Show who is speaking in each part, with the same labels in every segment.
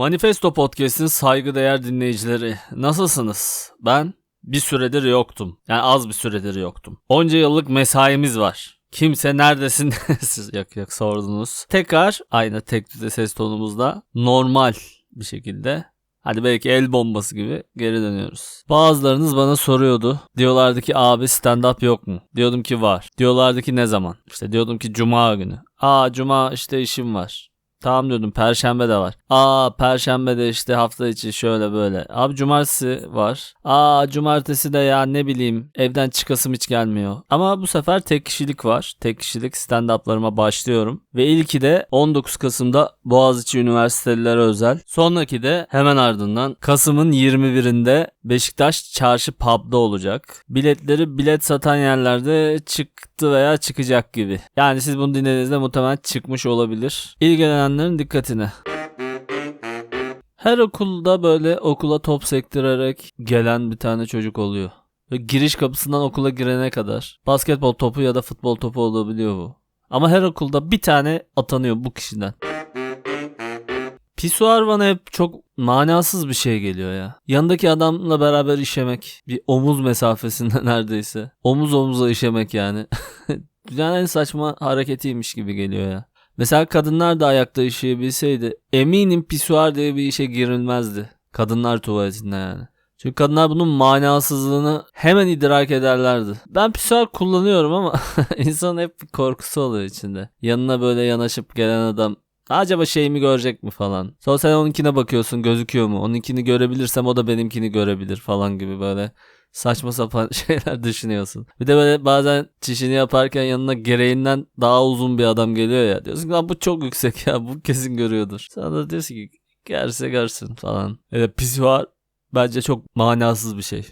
Speaker 1: Manifesto Podcast'in saygıdeğer dinleyicileri nasılsınız? Ben bir süredir yoktum. Yani az bir süredir yoktum. Onca yıllık mesaimiz var. Kimse neredesin siz yok yok sordunuz. Tekrar aynı tek ses tonumuzda normal bir şekilde Hadi belki el bombası gibi geri dönüyoruz. Bazılarınız bana soruyordu. Diyorlardı ki abi stand up yok mu? Diyordum ki var. Diyorlardı ki ne zaman? İşte diyordum ki cuma günü. Aa cuma işte işim var. Tamam diyordum perşembe de var. Aa perşembe de işte hafta içi şöyle böyle. Abi cumartesi var. Aa cumartesi de ya ne bileyim evden çıkasım hiç gelmiyor. Ama bu sefer tek kişilik var. Tek kişilik stand-up'larıma başlıyorum. Ve ilki de 19 Kasım'da Boğaziçi Üniversitelilere özel. Sonraki de hemen ardından Kasım'ın 21'inde Beşiktaş Çarşı Pub'da olacak. Biletleri bilet satan yerlerde çıktı veya çıkacak gibi. Yani siz bunu dinlediğinizde muhtemelen çıkmış olabilir. İlgilenenlerin dikkatine. Her okulda böyle okula top sektirerek gelen bir tane çocuk oluyor. Ve giriş kapısından okula girene kadar basketbol topu ya da futbol topu olabiliyor bu. Ama her okulda bir tane atanıyor bu kişiden. Pisuar bana hep çok manasız bir şey geliyor ya. Yanındaki adamla beraber işemek. Bir omuz mesafesinde neredeyse. Omuz omuza işemek yani. Dünyanın en saçma hareketiymiş gibi geliyor ya. Mesela kadınlar da ayakta işeyebilseydi eminim pisuar diye bir işe girilmezdi. Kadınlar tuvaletinde yani. Çünkü kadınlar bunun manasızlığını hemen idrak ederlerdi. Ben pisuar kullanıyorum ama insanın hep bir korkusu oluyor içinde. Yanına böyle yanaşıp gelen adam acaba şeyimi görecek mi falan. Sonra sen onunkine bakıyorsun gözüküyor mu? Onunkini görebilirsem o da benimkini görebilir falan gibi böyle saçma sapan şeyler düşünüyorsun. Bir de böyle bazen çişini yaparken yanına gereğinden daha uzun bir adam geliyor ya. Diyorsun ki lan bu çok yüksek ya bu kesin görüyordur. Sonra da diyorsun ki gerse görsün falan. Evet pisuar bence çok manasız bir şey.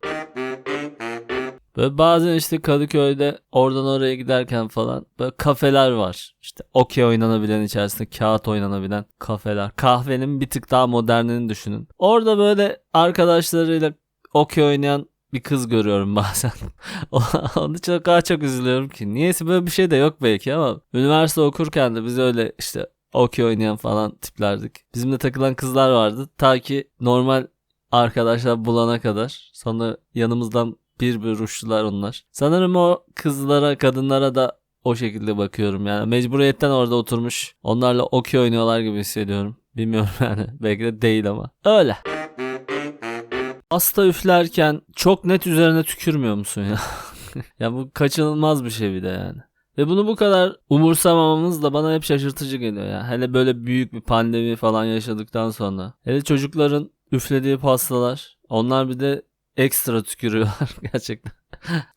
Speaker 1: Böyle bazen işte Kadıköy'de oradan oraya giderken falan böyle kafeler var. İşte okey oynanabilen içerisinde kağıt oynanabilen kafeler. Kahvenin bir tık daha modernini düşünün. Orada böyle arkadaşlarıyla okey oynayan bir kız görüyorum bazen. Onun için o çok üzülüyorum ki. Niyeyse böyle bir şey de yok belki ama üniversite okurken de biz öyle işte okey oynayan falan tiplerdik. Bizimle takılan kızlar vardı. Ta ki normal arkadaşlar bulana kadar. Sonra yanımızdan bir bir uçtular onlar. Sanırım o kızlara, kadınlara da o şekilde bakıyorum yani. Mecburiyetten orada oturmuş. Onlarla okey oynuyorlar gibi hissediyorum. Bilmiyorum yani. Belki de değil ama. Öyle. Hasta üflerken çok net üzerine tükürmüyor musun ya? ya bu kaçınılmaz bir şey bir de yani. Ve bunu bu kadar umursamamamız da bana hep şaşırtıcı geliyor ya. Hele böyle büyük bir pandemi falan yaşadıktan sonra. Hele çocukların üflediği pastalar. Onlar bir de ekstra tükürüyorlar gerçekten.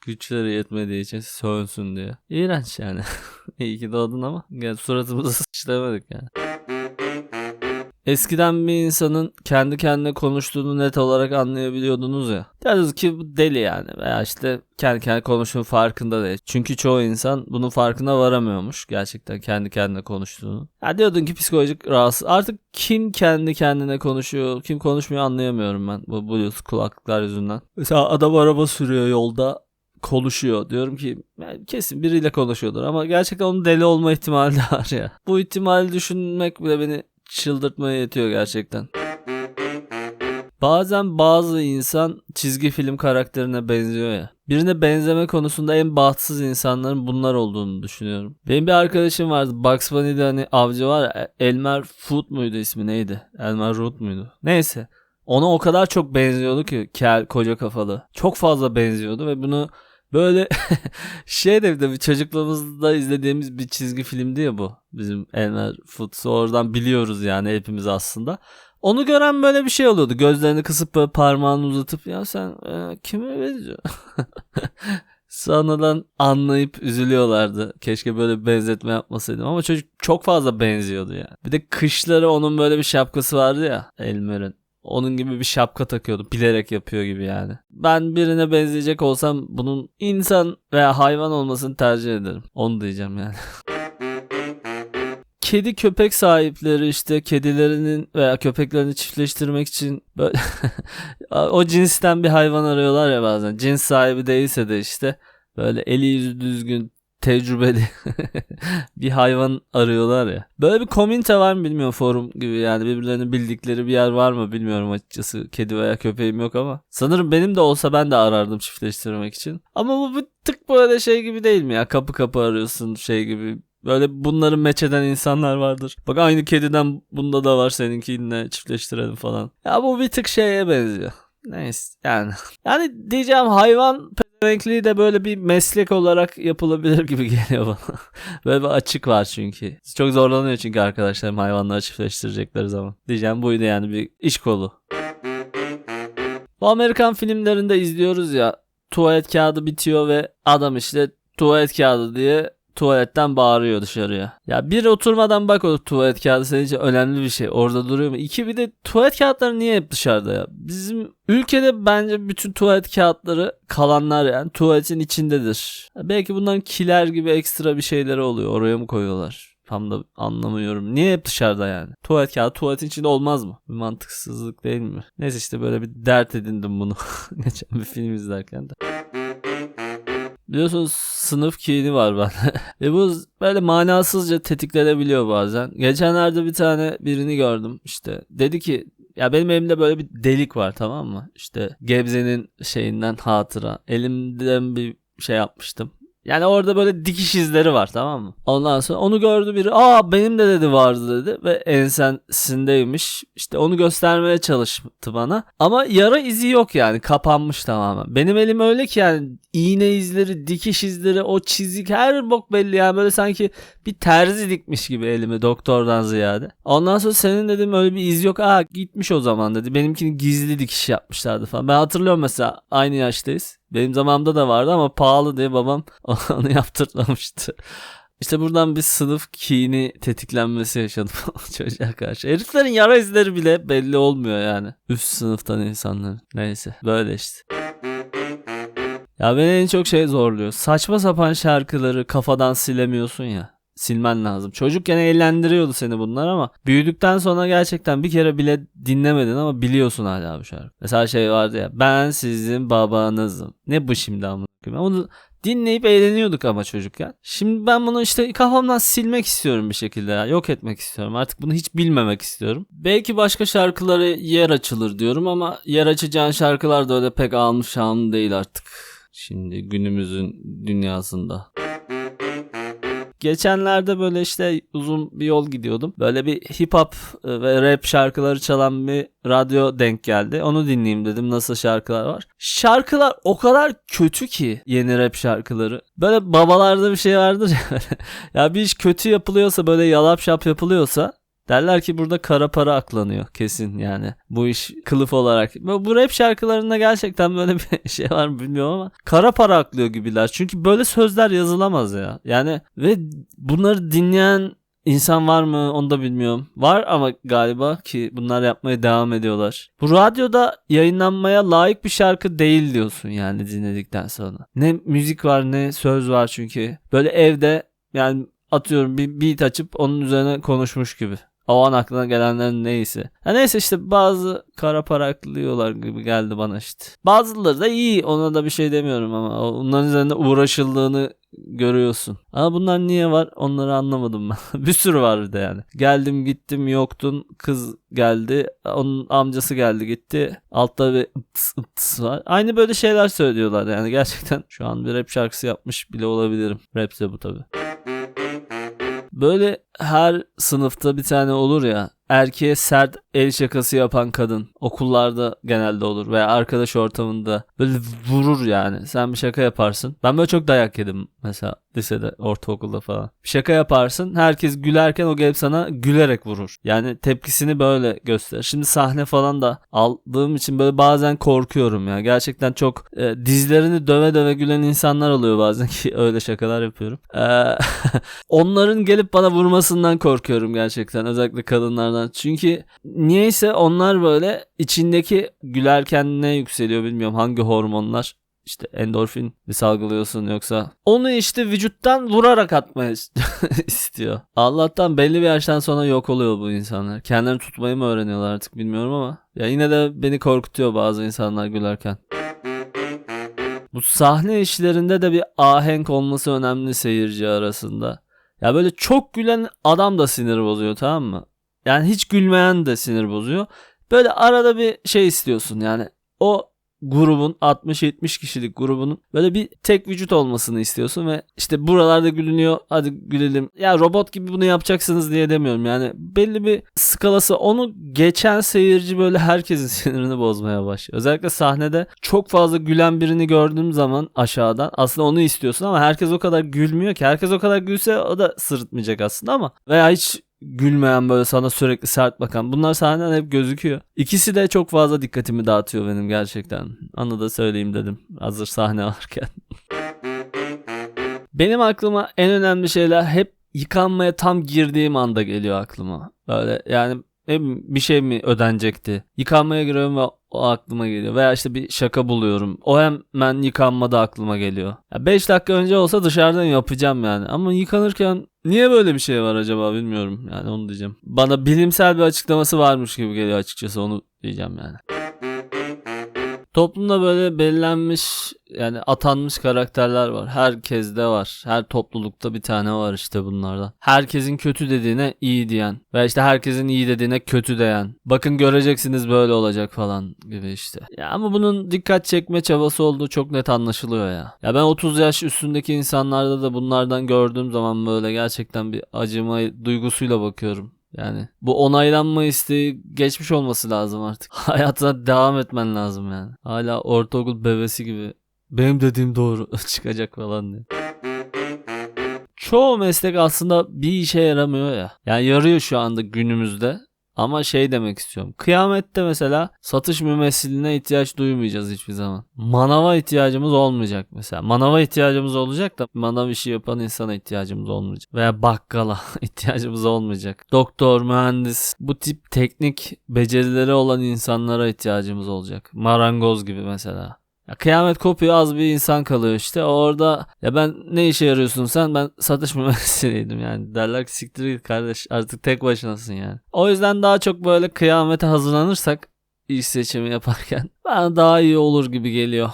Speaker 1: Güçleri yetmediği için sönsün diye. İğrenç yani. İyi ki doğdun ama yani suratımızı sıçlamadık yani. Eskiden bir insanın kendi kendine konuştuğunu net olarak anlayabiliyordunuz ya. Diyordunuz ki bu deli yani veya işte kendi kendine konuştuğunun farkında değil. Çünkü çoğu insan bunun farkına varamıyormuş gerçekten kendi kendine konuştuğunu. Ya diyordun ki psikolojik rahatsız. Artık kim kendi kendine konuşuyor, kim konuşmuyor anlayamıyorum ben bu Bluetooth kulaklıklar yüzünden. Mesela adam araba sürüyor yolda konuşuyor. Diyorum ki yani kesin biriyle konuşuyordur ama gerçekten onun deli olma ihtimali var ya. Bu ihtimali düşünmek bile beni çıldırtmaya yetiyor gerçekten. Bazen bazı insan çizgi film karakterine benziyor ya. Birine benzeme konusunda en bahtsız insanların bunlar olduğunu düşünüyorum. Benim bir arkadaşım vardı. Bugs Bunny'de hani avcı var ya. Elmer Foot muydu ismi neydi? Elmer Root muydu? Neyse. Ona o kadar çok benziyordu ki kel koca kafalı. Çok fazla benziyordu ve bunu Böyle şey de bir çocukluğumuzda izlediğimiz bir çizgi filmdi ya bu. Bizim Elmer Futs'u oradan biliyoruz yani hepimiz aslında. Onu gören böyle bir şey oluyordu. Gözlerini kısıp böyle parmağını uzatıp ya sen e, kime benziyor? Sonradan anlayıp üzülüyorlardı. Keşke böyle bir benzetme yapmasaydım ama çocuk çok fazla benziyordu yani. Bir de kışları onun böyle bir şapkası vardı ya Elmer'in. Onun gibi bir şapka takıyordu. Bilerek yapıyor gibi yani. Ben birine benzeyecek olsam bunun insan veya hayvan olmasını tercih ederim. Onu diyeceğim yani. Kedi köpek sahipleri işte kedilerinin veya köpeklerini çiftleştirmek için böyle o cinsten bir hayvan arıyorlar ya bazen. Cins sahibi değilse de işte böyle eli yüzü düzgün tecrübeli bir hayvan arıyorlar ya. Böyle bir komünite var mı bilmiyorum forum gibi yani birbirlerini bildikleri bir yer var mı bilmiyorum açıkçası. Kedi veya köpeğim yok ama. Sanırım benim de olsa ben de arardım çiftleştirmek için. Ama bu bir tık böyle şey gibi değil mi ya? Kapı kapı arıyorsun şey gibi. Böyle bunları meç eden insanlar vardır. Bak aynı kediden bunda da var seninkiyle çiftleştirelim falan. Ya bu bir tık şeye benziyor. Neyse yani. Yani diyeceğim hayvan renkliği de böyle bir meslek olarak yapılabilir gibi geliyor bana. böyle bir açık var çünkü. Çok zorlanıyor çünkü arkadaşlarım hayvanları çiftleştirecekleri zaman. Diyeceğim buydu yani bir iş kolu. Bu Amerikan filmlerinde izliyoruz ya tuvalet kağıdı bitiyor ve adam işte tuvalet kağıdı diye tuvaletten bağırıyor dışarıya. Ya bir oturmadan bak o tuvalet kağıdı senin için önemli bir şey. Orada duruyor mu? İki bir de tuvalet kağıtları niye hep dışarıda ya? Bizim ülkede bence bütün tuvalet kağıtları kalanlar yani tuvaletin içindedir. Belki bundan kiler gibi ekstra bir şeyleri oluyor. Oraya mı koyuyorlar? Tam da anlamıyorum. Niye hep dışarıda yani? Tuvalet kağıdı tuvaletin içinde olmaz mı? Bir mantıksızlık değil mi? Neyse işte böyle bir dert edindim bunu. Geçen bir film izlerken de. Biliyorsunuz sınıf kini var bende. Ve bu böyle manasızca tetiklenebiliyor bazen. Geçenlerde bir tane birini gördüm işte. Dedi ki ya benim elimde böyle bir delik var tamam mı? İşte Gebze'nin şeyinden hatıra. Elimden bir şey yapmıştım. Yani orada böyle dikiş izleri var tamam mı? Ondan sonra onu gördü biri. Aa benim de dedi vardı dedi. Ve ensesindeymiş. İşte onu göstermeye çalıştı bana. Ama yara izi yok yani. Kapanmış tamamen. Benim elim öyle ki yani iğne izleri, dikiş izleri, o çizik her bok belli yani. Böyle sanki bir terzi dikmiş gibi elimi doktordan ziyade. Ondan sonra senin dedim öyle bir iz yok. Aa gitmiş o zaman dedi. Benimkini gizli dikiş yapmışlardı falan. Ben hatırlıyorum mesela aynı yaştayız. Benim zamanımda da vardı ama pahalı diye babam onu yaptırmamıştı. İşte buradan bir sınıf kini tetiklenmesi yaşadım çocuğa karşı. Heriflerin yara izleri bile belli olmuyor yani. Üst sınıftan insanların. Neyse böyle işte. Ya beni en çok şey zorluyor. Saçma sapan şarkıları kafadan silemiyorsun ya silmen lazım. Çocukken eğlendiriyordu seni bunlar ama büyüdükten sonra gerçekten bir kere bile dinlemedin ama biliyorsun hala bu şarkı. Mesela şey vardı ya ben sizin babanızım. Ne bu şimdi amına Onu dinleyip eğleniyorduk ama çocukken. Şimdi ben bunu işte kafamdan silmek istiyorum bir şekilde ya. Yok etmek istiyorum. Artık bunu hiç bilmemek istiyorum. Belki başka şarkıları yer açılır diyorum ama yer açacağın şarkılar da öyle pek almış şanlı değil artık. Şimdi günümüzün dünyasında. Geçenlerde böyle işte uzun bir yol gidiyordum. Böyle bir hip hop e, ve rap şarkıları çalan bir radyo denk geldi. Onu dinleyeyim dedim nasıl şarkılar var. Şarkılar o kadar kötü ki yeni rap şarkıları. Böyle babalarda bir şey vardır ya. ya bir iş kötü yapılıyorsa böyle yalap şap yapılıyorsa Derler ki burada kara para aklanıyor kesin yani. Bu iş kılıf olarak. Bu rap şarkılarında gerçekten böyle bir şey var mı bilmiyorum ama kara para aklıyor gibiler. Çünkü böyle sözler yazılamaz ya. Yani ve bunları dinleyen insan var mı onu da bilmiyorum. Var ama galiba ki bunlar yapmaya devam ediyorlar. Bu radyoda yayınlanmaya layık bir şarkı değil diyorsun yani dinledikten sonra. Ne müzik var ne söz var çünkü. Böyle evde yani atıyorum bir beat açıp onun üzerine konuşmuş gibi. O an aklına gelenlerin neyse. Ha neyse işte bazı kara paraklıyorlar gibi geldi bana işte. Bazıları da iyi ona da bir şey demiyorum ama onların üzerinde uğraşıldığını görüyorsun. Ama bunlar niye var onları anlamadım ben. bir sürü var bir de yani. Geldim gittim yoktun kız geldi onun amcası geldi gitti. Altta bir ıts ıts var. Aynı böyle şeyler söylüyorlar yani gerçekten şu an bir rap şarkısı yapmış bile olabilirim. Rapse bu tabi. Böyle her sınıfta bir tane olur ya erkeğe sert el şakası yapan kadın okullarda genelde olur veya arkadaş ortamında böyle vurur yani. Sen bir şaka yaparsın. Ben böyle çok dayak yedim mesela lisede, ortaokulda falan. Şaka yaparsın. Herkes gülerken o gelip sana gülerek vurur. Yani tepkisini böyle gösterir. Şimdi sahne falan da aldığım için böyle bazen korkuyorum ya. Gerçekten çok e, dizlerini döve döve gülen insanlar oluyor bazen ki öyle şakalar yapıyorum. E, onların gelip bana vurmasından korkuyorum gerçekten. Özellikle kadınlardan. Çünkü niyeyse onlar böyle içindeki gülerken ne yükseliyor bilmiyorum hangi hormonlar işte endorfin mi salgılıyorsun yoksa onu işte vücuttan vurarak atmayı istiyor. Allah'tan belli bir yaştan sonra yok oluyor bu insanlar. Kendilerini tutmayı mı öğreniyorlar artık bilmiyorum ama ya yine de beni korkutuyor bazı insanlar gülerken. Bu sahne işlerinde de bir ahenk olması önemli seyirci arasında. Ya böyle çok gülen adam da sinir bozuyor tamam mı? Yani hiç gülmeyen de sinir bozuyor. Böyle arada bir şey istiyorsun yani. O grubun 60-70 kişilik grubunun böyle bir tek vücut olmasını istiyorsun ve işte buralarda gülünüyor hadi gülelim. Ya robot gibi bunu yapacaksınız diye demiyorum yani belli bir skalası onu geçen seyirci böyle herkesin sinirini bozmaya başlıyor. Özellikle sahnede çok fazla gülen birini gördüğüm zaman aşağıdan aslında onu istiyorsun ama herkes o kadar gülmüyor ki herkes o kadar gülse o da sırıtmayacak aslında ama veya hiç gülmeyen böyle sana sürekli sert bakan. Bunlar sahneden hep gözüküyor. İkisi de çok fazla dikkatimi dağıtıyor benim gerçekten. Anı da söyleyeyim dedim. Hazır sahne varken. benim aklıma en önemli şeyler hep yıkanmaya tam girdiğim anda geliyor aklıma. Böyle yani bir şey mi ödenecekti? Yıkanmaya giriyorum ve o aklıma geliyor. Veya işte bir şaka buluyorum. O hemen yıkanmada aklıma geliyor. 5 dakika önce olsa dışarıdan yapacağım yani. Ama yıkanırken niye böyle bir şey var acaba bilmiyorum. Yani onu diyeceğim. Bana bilimsel bir açıklaması varmış gibi geliyor açıkçası onu diyeceğim yani. Toplumda böyle belirlenmiş yani atanmış karakterler var. Herkeste var. Her toplulukta bir tane var işte bunlardan. Herkesin kötü dediğine iyi diyen ve işte herkesin iyi dediğine kötü diyen. Bakın göreceksiniz böyle olacak falan gibi işte. Ya ama bunun dikkat çekme çabası olduğu çok net anlaşılıyor ya. Ya ben 30 yaş üstündeki insanlarda da bunlardan gördüğüm zaman böyle gerçekten bir acıma duygusuyla bakıyorum. Yani bu onaylanma isteği geçmiş olması lazım artık. Hayatına devam etmen lazım yani. Hala ortaokul bebesi gibi benim dediğim doğru çıkacak falan diye. Çoğu meslek aslında bir işe yaramıyor ya. Yani yarıyor şu anda günümüzde. Ama şey demek istiyorum. Kıyamette mesela satış mümessiline ihtiyaç duymayacağız hiçbir zaman. Manava ihtiyacımız olmayacak mesela. Manava ihtiyacımız olacak da manav işi yapan insana ihtiyacımız olmayacak. Veya bakkala ihtiyacımız olmayacak. Doktor, mühendis bu tip teknik becerileri olan insanlara ihtiyacımız olacak. Marangoz gibi mesela. Ya kıyamet kopuyor az bir insan kalıyor işte. Orada ya ben ne işe yarıyorsun sen? Ben satış mühendisiydim yani. Derler ki siktir git kardeş artık tek başınasın yani. O yüzden daha çok böyle kıyamete hazırlanırsak iş seçimi yaparken bana daha iyi olur gibi geliyor.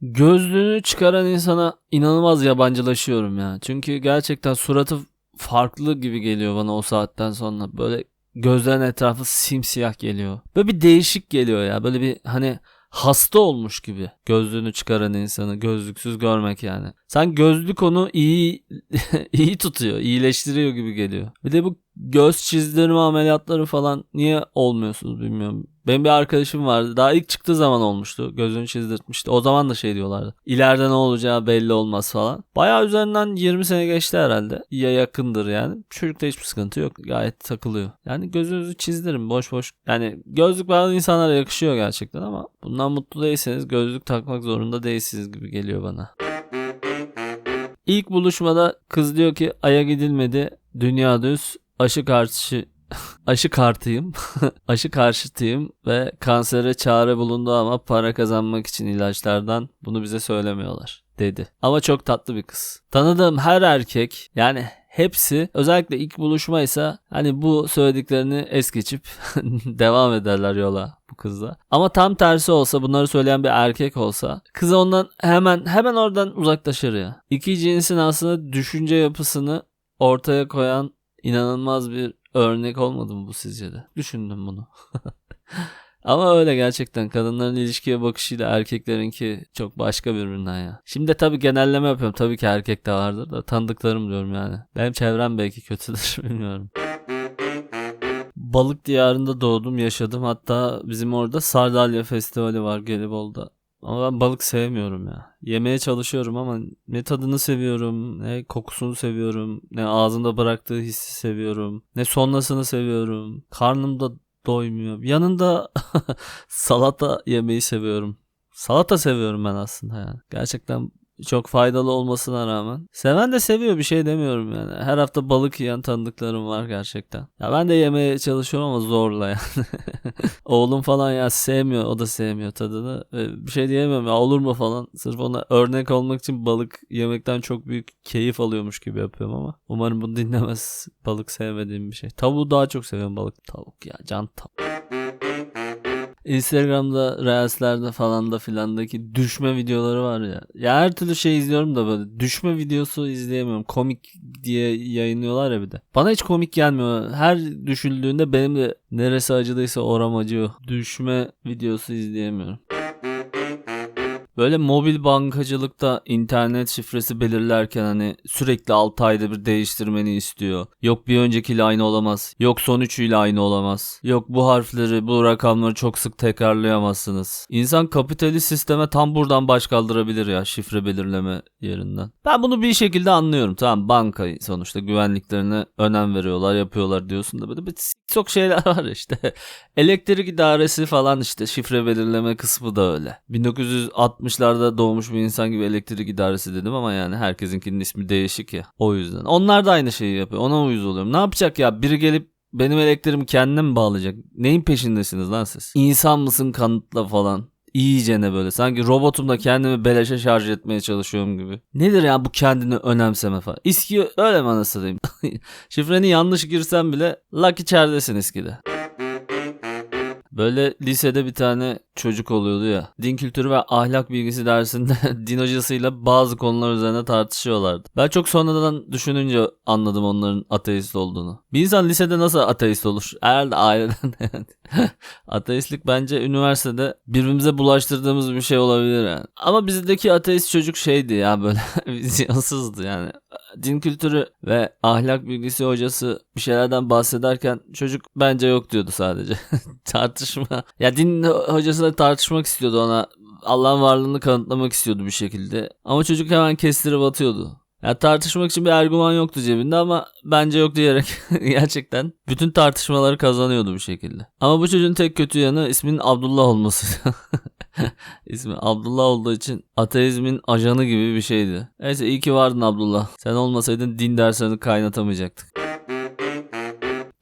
Speaker 1: Gözlüğünü çıkaran insana inanılmaz yabancılaşıyorum ya. Çünkü gerçekten suratı farklı gibi geliyor bana o saatten sonra. Böyle gözlerin etrafı simsiyah geliyor. Böyle bir değişik geliyor ya. Böyle bir hani hasta olmuş gibi gözlüğünü çıkaran insanı gözlüksüz görmek yani. Sen gözlük onu iyi iyi tutuyor, iyileştiriyor gibi geliyor. Bir de bu göz çizdirme ameliyatları falan niye olmuyorsunuz bilmiyorum. Benim bir arkadaşım vardı. Daha ilk çıktığı zaman olmuştu. Gözünü çizdirtmişti. O zaman da şey diyorlardı. İleride ne olacağı belli olmaz falan. Bayağı üzerinden 20 sene geçti herhalde. Ya yakındır yani. Çocukta hiçbir sıkıntı yok. Gayet takılıyor. Yani gözünüzü çizdirin boş boş. Yani gözlük bazı insanlara yakışıyor gerçekten ama bundan mutlu değilseniz gözlük takmak zorunda değilsiniz gibi geliyor bana. İlk buluşmada kız diyor ki aya gidilmedi. Dünya düz. Aşı karşı aşı kartıyım. aşı karşıtıyım ve kansere çare bulundu ama para kazanmak için ilaçlardan bunu bize söylemiyorlar dedi. Ama çok tatlı bir kız. Tanıdığım her erkek yani hepsi özellikle ilk buluşmaysa hani bu söylediklerini es geçip devam ederler yola bu kızla. Ama tam tersi olsa bunları söyleyen bir erkek olsa kız ondan hemen hemen oradan uzaklaşır ya. İki cinsin aslında düşünce yapısını ortaya koyan inanılmaz bir örnek olmadı mı bu sizce de? Düşündüm bunu. Ama öyle gerçekten kadınların ilişkiye bakışıyla erkeklerinki çok başka birbirinden ya. Şimdi de tabii genelleme yapıyorum. Tabii ki erkek de vardır da tanıdıklarım diyorum yani. Benim çevrem belki kötüdür bilmiyorum. Balık diyarında doğdum yaşadım. Hatta bizim orada Sardalya Festivali var Gelibolu'da. Ama ben balık sevmiyorum ya. Yemeye çalışıyorum ama ne tadını seviyorum, ne kokusunu seviyorum, ne ağzımda bıraktığı hissi seviyorum, ne sonrasını seviyorum. Karnımda doymuyor. Yanında salata yemeyi seviyorum. Salata seviyorum ben aslında yani. Gerçekten çok faydalı olmasına rağmen. Seven de seviyor bir şey demiyorum yani. Her hafta balık yiyen tanıdıklarım var gerçekten. Ya ben de yemeye çalışıyorum ama zorla yani. Oğlum falan ya sevmiyor o da sevmiyor tadını. Bir şey diyemem ya olur mu falan. Sırf ona örnek olmak için balık yemekten çok büyük keyif alıyormuş gibi yapıyorum ama. Umarım bunu dinlemez. Balık sevmediğim bir şey. Tavuğu daha çok seviyorum balık. Tavuk ya can tavuk. Instagram'da, Reels'lerde falan da filandaki düşme videoları var ya. Ya her türlü şey izliyorum da böyle düşme videosu izleyemiyorum. Komik diye yayınlıyorlar ya bir de. Bana hiç komik gelmiyor. Her düşüldüğünde benim de neresi acıdıysa oram acıyor. Düşme videosu izleyemiyorum. Böyle mobil bankacılıkta internet şifresi belirlerken hani sürekli 6 ayda bir değiştirmeni istiyor. Yok bir öncekiyle aynı olamaz. Yok son üçüyle aynı olamaz. Yok bu harfleri bu rakamları çok sık tekrarlayamazsınız. İnsan kapitalist sisteme tam buradan baş kaldırabilir ya şifre belirleme yerinden. Ben bunu bir şekilde anlıyorum. Tamam banka sonuçta güvenliklerine önem veriyorlar yapıyorlar diyorsun da böyle bir çok şeyler var işte. Elektrik idaresi falan işte şifre belirleme kısmı da öyle. 1960'larda doğmuş bir insan gibi elektrik idaresi dedim ama yani herkesinkinin ismi değişik ya. O yüzden. Onlar da aynı şeyi yapıyor. Ona uyuz oluyorum. Ne yapacak ya? Biri gelip benim elektriğimi kendine mi bağlayacak? Neyin peşindesiniz lan siz? İnsan mısın kanıtla falan. İyicene böyle. Sanki robotumla kendimi beleşe şarj etmeye çalışıyorum gibi. Nedir ya bu kendini önemseme falan. İski öyle mi anasını Şifreni yanlış girsen bile lucky içeridesin iskide. Böyle lisede bir tane çocuk oluyordu ya. Din kültürü ve ahlak bilgisi dersinde din hocasıyla bazı konular üzerine tartışıyorlardı. Ben çok sonradan düşününce anladım onların ateist olduğunu. Bir insan lisede nasıl ateist olur? Herhalde aileden yani. Ateistlik bence üniversitede birbirimize bulaştırdığımız bir şey olabilir yani. Ama bizdeki ateist çocuk şeydi ya böyle vizyonsuzdu yani. Din kültürü ve ahlak bilgisi hocası bir şeylerden bahsederken çocuk bence yok diyordu sadece. Tartışma. Ya din hocasıyla tartışmak istiyordu ona. Allah'ın varlığını kanıtlamak istiyordu bir şekilde. Ama çocuk hemen kestirip atıyordu. Ya tartışmak için bir argüman yoktu cebinde ama bence yok diyerek gerçekten bütün tartışmaları kazanıyordu bir şekilde. Ama bu çocuğun tek kötü yanı isminin Abdullah olması. İsmi Abdullah olduğu için ateizmin ajanı gibi bir şeydi. Neyse iyi ki vardın Abdullah. Sen olmasaydın din derslerini kaynatamayacaktık.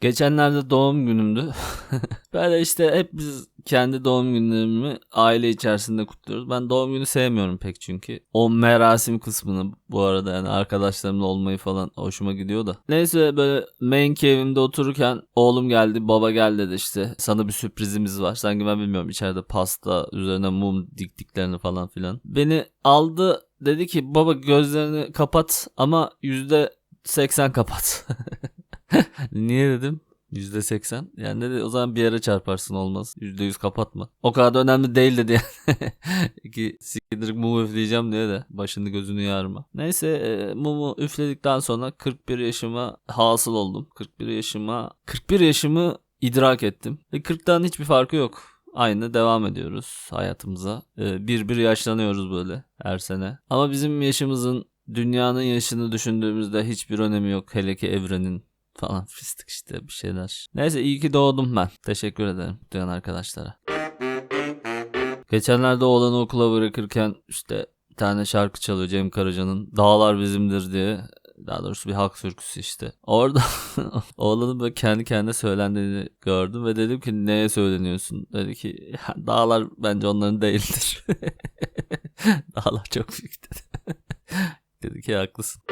Speaker 1: Geçenlerde doğum günümdü. Böyle işte hep biz kendi doğum günlerimi aile içerisinde kutluyoruz. Ben doğum günü sevmiyorum pek çünkü. O merasim kısmını bu arada yani arkadaşlarımla olmayı falan hoşuma gidiyor da. Neyse böyle main cave'imde otururken oğlum geldi baba gel dedi işte sana bir sürprizimiz var. Sanki ben bilmiyorum içeride pasta üzerine mum diktiklerini falan filan. Beni aldı dedi ki baba gözlerini kapat ama yüzde seksen kapat. Niye dedim? %80. Yani dedi o zaman bir yere çarparsın olmaz. %100 kapatma. O kadar da önemli değil dedi yani. İki sikidirlik mumu üfleyeceğim diye de başını gözünü yarma. Neyse e, mumu üfledikten sonra 41 yaşıma hasıl oldum. 41 yaşıma 41 yaşımı idrak ettim. Ve 40'tan hiçbir farkı yok. Aynı devam ediyoruz hayatımıza. Ee, bir bir yaşlanıyoruz böyle her sene. Ama bizim yaşımızın dünyanın yaşını düşündüğümüzde hiçbir önemi yok. Hele ki evrenin falan fıstık işte bir şeyler. Neyse iyi ki doğdum ben. Teşekkür ederim duyan arkadaşlara. Geçenlerde oğlanı okula bırakırken işte bir tane şarkı çalıyor Cem Karaca'nın Dağlar Bizimdir diye. Daha doğrusu bir halk türküsü işte. Orada oğlanın böyle kendi kendine söylendiğini gördüm ve dedim ki neye söyleniyorsun? Dedi ki dağlar bence onların değildir. dağlar çok büyük dedi. dedi ki haklısın.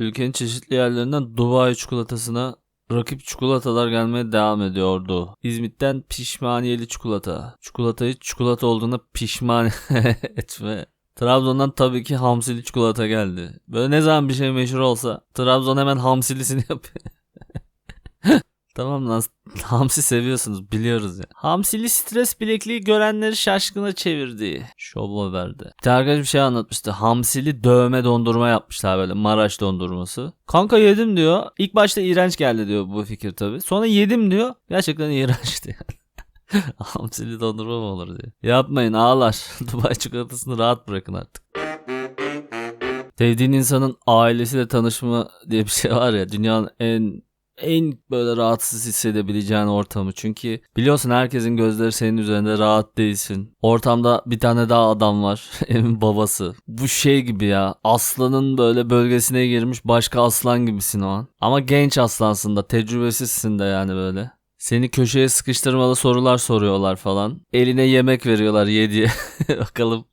Speaker 1: Ülkenin çeşitli yerlerinden Dubai çikolatasına rakip çikolatalar gelmeye devam ediyordu. İzmit'ten pişmaniyeli çikolata. Çikolatayı çikolata olduğuna pişman etme. Trabzon'dan tabii ki hamsili çikolata geldi. Böyle ne zaman bir şey meşhur olsa Trabzon hemen hamsilisini yapıyor. Tamam lan hamsi seviyorsunuz biliyoruz ya. Hamsili stres bilekliği görenleri şaşkına çevirdi. Şov verdi. Bir arkadaş bir şey anlatmıştı. Hamsili dövme dondurma yapmışlar böyle Maraş dondurması. Kanka yedim diyor. İlk başta iğrenç geldi diyor bu fikir tabi. Sonra yedim diyor. Gerçekten iğrençti yani. Hamsili dondurma mı olur diyor. Yapmayın ağlar. Dubai çikolatasını rahat bırakın artık. Sevdiğin insanın ailesiyle tanışma diye bir şey var ya dünyanın en en böyle rahatsız hissedebileceğin ortamı. Çünkü biliyorsun herkesin gözleri senin üzerinde rahat değilsin. Ortamda bir tane daha adam var. Evin babası. Bu şey gibi ya. Aslanın böyle bölgesine girmiş başka aslan gibisin o an. Ama genç aslansın da tecrübesizsin de yani böyle. Seni köşeye sıkıştırmalı sorular soruyorlar falan. Eline yemek veriyorlar ye diye. Bakalım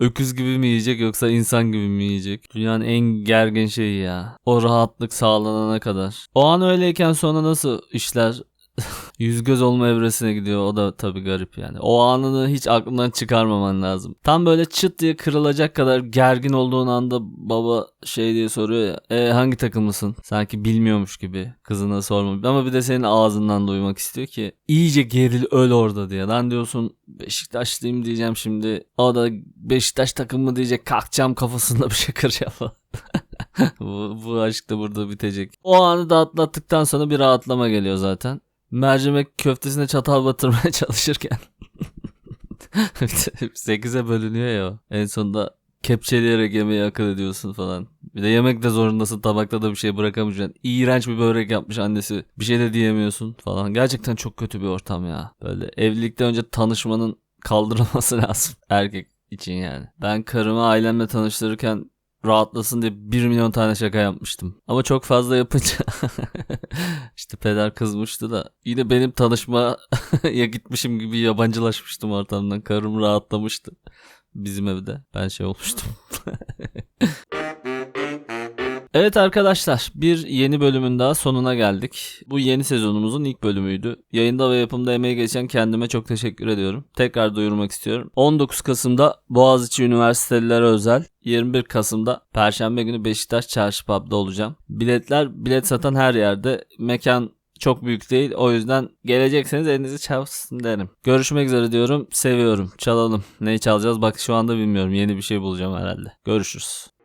Speaker 1: öküz gibi mi yiyecek yoksa insan gibi mi yiyecek? Dünyanın en gergin şeyi ya. O rahatlık sağlanana kadar. O an öyleyken sonra nasıl işler yüz göz olma evresine gidiyor. O da tabii garip yani. O anını hiç aklından çıkarmaman lazım. Tam böyle çıt diye kırılacak kadar gergin olduğun anda baba şey diye soruyor ya. E, hangi takımlısın? Sanki bilmiyormuş gibi kızına sormuş. Ama bir de senin ağzından duymak istiyor ki iyice geril öl orada diye. Lan diyorsun Beşiktaşlıyım diyeceğim şimdi. O da Beşiktaş takımı diyecek kalkacağım kafasında bir şey kıracağım falan. bu, bu aşk da burada bitecek. O anı da atlattıktan sonra bir rahatlama geliyor zaten. Mercimek köftesine çatal batırmaya çalışırken. 8'e bölünüyor ya. En sonunda kepçeleyerek yemeği akıl ediyorsun falan. Bir de yemek de zorundasın tabakta da bir şey bırakamayacaksın. İğrenç bir börek yapmış annesi. Bir şey de diyemiyorsun falan. Gerçekten çok kötü bir ortam ya. Böyle evlilikten önce tanışmanın kaldırılması lazım. Erkek için yani. Ben karımı ailemle tanıştırırken rahatlasın diye 1 milyon tane şaka yapmıştım. Ama çok fazla yapınca işte peder kızmıştı da yine benim tanışmaya gitmişim gibi yabancılaşmıştım ortamdan. Karım rahatlamıştı bizim evde. Ben şey olmuştum. Evet arkadaşlar bir yeni bölümün daha sonuna geldik. Bu yeni sezonumuzun ilk bölümüydü. Yayında ve yapımda emeği geçen kendime çok teşekkür ediyorum. Tekrar duyurmak istiyorum. 19 Kasım'da Boğaziçi Üniversitelilere özel 21 Kasım'da Perşembe günü Beşiktaş Çarşı Pub'da olacağım. Biletler bilet satan her yerde. Mekan çok büyük değil. O yüzden gelecekseniz elinizi çarpsın derim. Görüşmek üzere diyorum. Seviyorum. Çalalım. Neyi çalacağız? Bak şu anda bilmiyorum. Yeni bir şey bulacağım herhalde. Görüşürüz.